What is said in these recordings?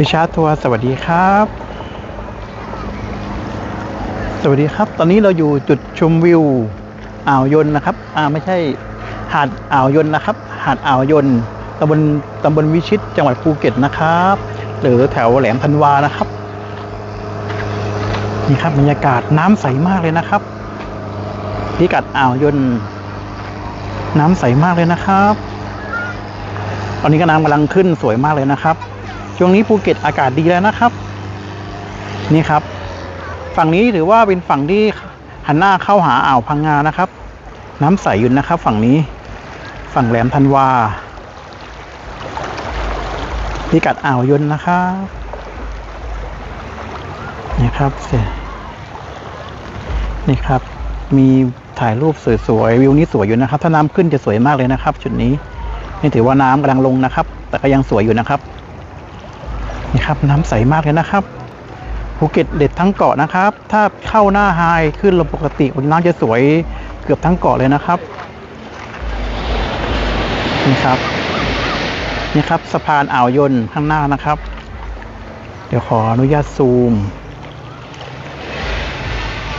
พิชาร์ทัวร์สวัสดีครับ สวัสดีครับ ตอนนี้เราอยู่จุดชมวิวอ่าวยนนะครับ อ่าไม่ใช่หาดอ่าวยนนะครับ หาดอ่าวยนตำบลตำบลวิชิตจังหวัดภูเก็ตนะครับ หรือแถวแหลมพันวานะครับ นี่ครับบรรยากาศน้ำใสมากเลยนะครับพิกัดอ่าวยนน้ำใสมากเลยนะครับ ตอนนี้ก็น้ำกำลังขึ้นสวยมากเลยนะครับ ช่วงนี้ภูเก็ตอากาศดีแล้วนะครับ นี่ครับ ฝั่งนี้ถือว่าเป็นฝั่งที่หันหน้าเข้าหาอ่าวพังงานะครับ น้ำใสอยู่นะครับ ฝั่งนี้ ฝั่งแหลมธันวาพิกัดอ่าวยนนะครับนี่ครับเสนี่ครับ มีถ่ายรูปสวยๆวิวนี้สวยอยู่นะครับ ถ้าน้ำขึ้นจะสวยมากเลยนะครับ จุดนี้นี่ถือว่าน้ำกำลังลงนะครับ แต่ก็ยังสวยอยู่นะครับ นี่ครับน้ำใสมากเลยนะครับภูเก็ตเด็ดทั้งเกาะนะครับ ถ้าเข้าหน้าไฮขึ้นลมปกติน้ำจะสวยเกือบทั้งเกาะเลยนะครับนี่ครับนี่ครับสะพานอ่าวยนข้างหน้านะครับ เดี๋ยวขออนุญาตซูม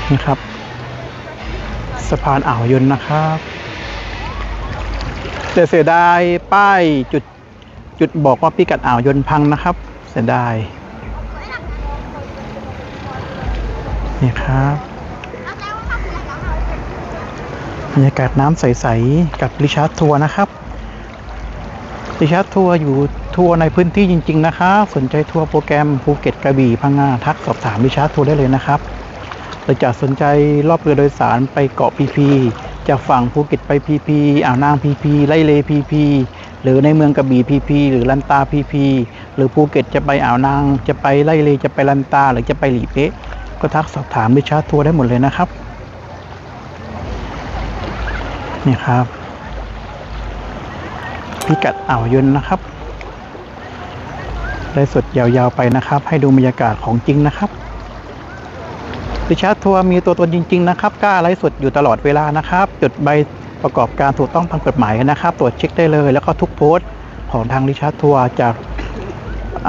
นี่ครับ สะพานอ่าวยนนะครับแต่เสียดายป้ายจุดจุดบอกว่าพิกัดอ่าวยนพังนะครับ เสียดายนี่ครับบรรยากาศน้ำใส ๆ กับริชาร์ดทัวร์นะครับริชาร์ดทัวร์อยู่ทัวร์ในพื้นที่จริง ๆ นะครับสนใจทัวร์โปรแกรมภูเก็ตกระบี่พังงาทักสอบถามริชาร์ดทัวร์ได้เลยนะครับหรือจะสนใจรอบเรือโดยสารไปเกาะพีพีจากฝั่งภูเก็ตไปพีพีอ่าวนางพีพีไล่เลพีพี หรือในเมืองกระบี่พีพีหรือลันตาพีพีหรือภูเก็ตจะไปอ่าวนาง จะไปไล่เลจะไปลันตาหรือจะไปหลีเป๊ะ ก็ทักสอบถามดิชาทัวร์ได้หมดเลยนะครับ นี่ครับ พิกัดอ่าวยนนะครับได้สดยาวๆไปนะครับ ให้ดูบรรยากาศของจริงนะครับดิชาทัวร์มีตัวตนจริง ๆ นะครับกล้าไลฟ์สดอยู่ตลอดเวลานะครับ จุดใบ ประกอบการถูกต้องตามกฎหมายนะครับ ตรวจเช็คได้เลย แล้วก็ทุกโพสต์ของทางดิชาร์ดทัวร์จาก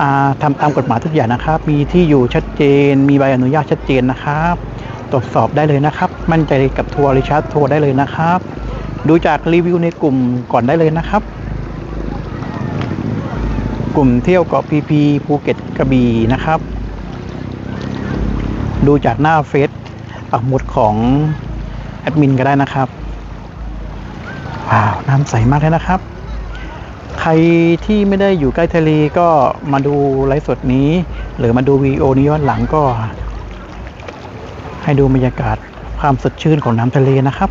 อ่าทำตามกฎหมายทุกอย่างนะครับ มีที่อยู่ชัดเจน มีใบอนุญาตชัดเจนนะครับ ตรวจสอบได้เลยนะครับ มั่นใจกับทัวร์ริชาร์ดทัวร์ได้เลยนะครับ ดูจากรีวิวในกลุ่มก่อนได้เลยนะครับ กลุ่มเที่ยวเกาะพีพีภูเก็ตกระบี่นะครับ ดูจากหน้าเฟซปักหมุดของแอดมินก็ได้นะครับ ว้าวน้ำใสมากเลยนะครับ ใครที่ไม่ได้อยู่ใกล้ทะเลก็มาดูไลฟ์สดนี้ หรือมาดูวีดีโอนี้ย้อนหลังก็ ให้ดูบรรยากาศความสดชื่นของน้ำทะเลนะครับ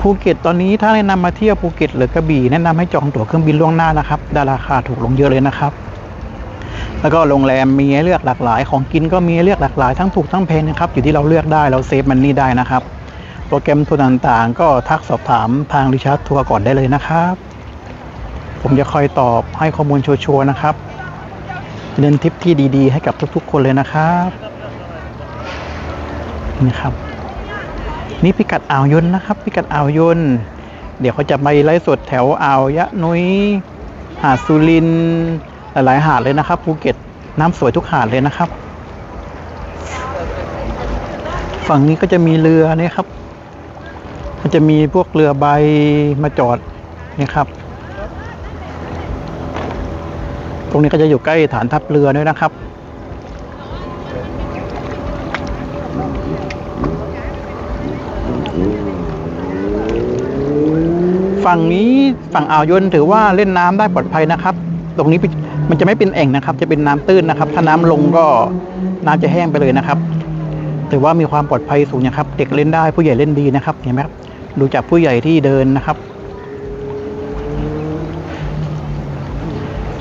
ภูเก็ตตอนนี้ถ้าแนะนำมาเที่ยวภูเก็ตหรือกระบี่แนะนำให้จองตั๋วเครื่องบินล่วงหน้านะครับ ดาราคาถูกลงเยอะเลยนะครับ แล้วก็โรงแรมมีให้เลือกหลากหลาย ของกินก็มีให้เลือกหลากหลายทั้งถูกทั้งแพงนะครับ อยู่ที่เราเลือกได้เราเซฟมันนี่ได้นะครับ โปรแกรมทัวร์ต่างๆ ก็ทักสอบถามทางริชาร์ดทัวร์ก่อนได้เลยนะครับ ผมจะคอยตอบให้ข้อมูลชัวร์ๆนะครับเดินทริปที่ดีๆ ให้กับทุกๆ คนเลยนะครับนี่ครับ นี่พิกัดอ่าวยนนะครับ พิกัดอ่าวยนเดี๋ยวเขาจะไปไลฟ์สดแถวอ่าวยะนุยหาดสุรินหลายๆหาดเลยนะครับภูเก็ตน้ำสวยทุกหาดเลยนะครับ ฝั่งนี้ก็จะมีเรือนี่ครับ มันจะมีพวกเรือใบมาจอดนี่ยครับ ตรงนี้ก็จะอยู่ใกล้ฐานทัพเรือด้วยนะครับ ฝั่งนี้ฝั่งอ่าวยนถือว่าเล่นน้ำได้ปลอดภัยนะครับ ตรงนี้มันจะไม่เป็นแอ่งนะครับ จะเป็นน้ำตื้นนะครับ ถ้าน้ำลงก็น้ำจะแห้งไปเลยนะครับ ถือว่ามีความปลอดภัยสูงนะครับ เด็กเล่นได้ผู้ใหญ่เล่นดีนะครับเห็นไหมครับดูจากผู้ใหญ่ที่เดินนะครับ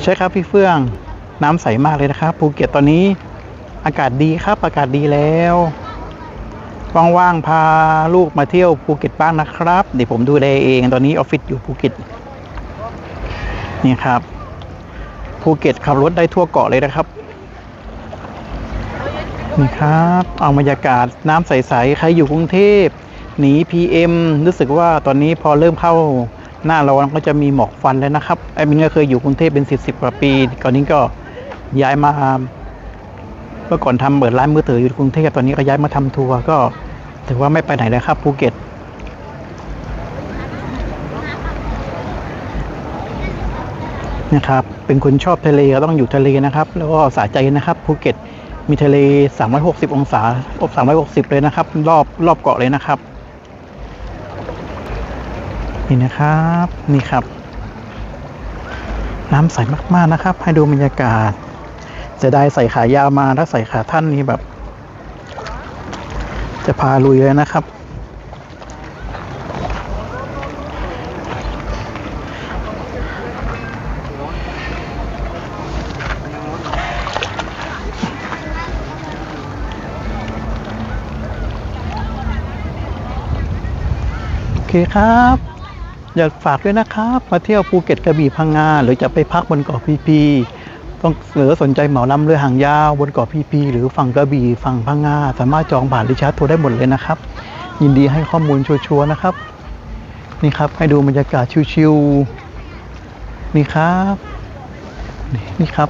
ใช่ครับพี่เฟื่องน้ำใสมากเลยนะครับภูเก็ตตอนนี้อากาศดีครับอากาศดีแล้วว่างๆพาลูกมาเที่ยวภูเก็ตบ้างนะครับ เดี๋ยวผมดูแลเองตอนนี้ออฟฟิศอยู่ภูเก็ตนี่ครับภูเก็ตขับรถได้ทั่วเกาะเลยนะครับ นี่ครับ เอาบรรยากาศน้ำใสๆ ใครอยู่กรุงเทพหนี PM รู้สึกว่าตอนนี้พอเริ่มเข้าหน้าร้อนก็จะมีหมอกฟันเลยนะครับไอ้มินก็เคยอยู่กรุงเทพเป็นสิบกว่าปีก่อนนี้ก็ย้ายมาเมื่อก่อนทำเปิดร้านมือถืออยู่กรุงเทพตอนนี้ก็ย้ายมาทำทัวร์ก็ถือว่าไม่ไปไหนเลยครับภูเก็ตนะครับเป็นคนชอบทะเลก็ต้องอยู่ทะเลนะครับ แล้วก็สาใจนะครับภูเก็ต มีทะเล 360 องศาอบ360 เลยนะครับ รอบรอบเกาะเลยนะครับ นี่นะครับ นี่ครับ น้ำใสมากๆนะครับ ให้ดูบรรยากาศจะได้ใส่ขายาวมาถ้าใส่ขาท่านนี่แบบ จะพาลุยเลยนะครับ คครับ อยากฝากด้วยนะครับ มาเที่ยวภูเก็ตกระบี่พังงาหรือจะไปพักบนเกาะพีพีต้องหรือสนใจเหมาลำเรือหางยาวบนเกาะพีพีหรือฝั่งกระบี่ฝั่งพังงาสามารถจองผ่านริชาร์ดทัวร์ได้หมดเลยนะครับ ยินดีให้ข้อมูลชัวร์ๆนะครับ นี่ครับให้ดูบรรยากาศชิวๆนี่ครับนี่ครับ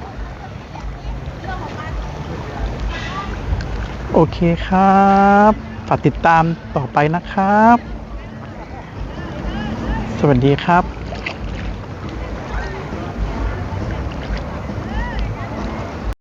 โอเคครับฝากติดตามต่อไปนะครับ สวัสดีครับ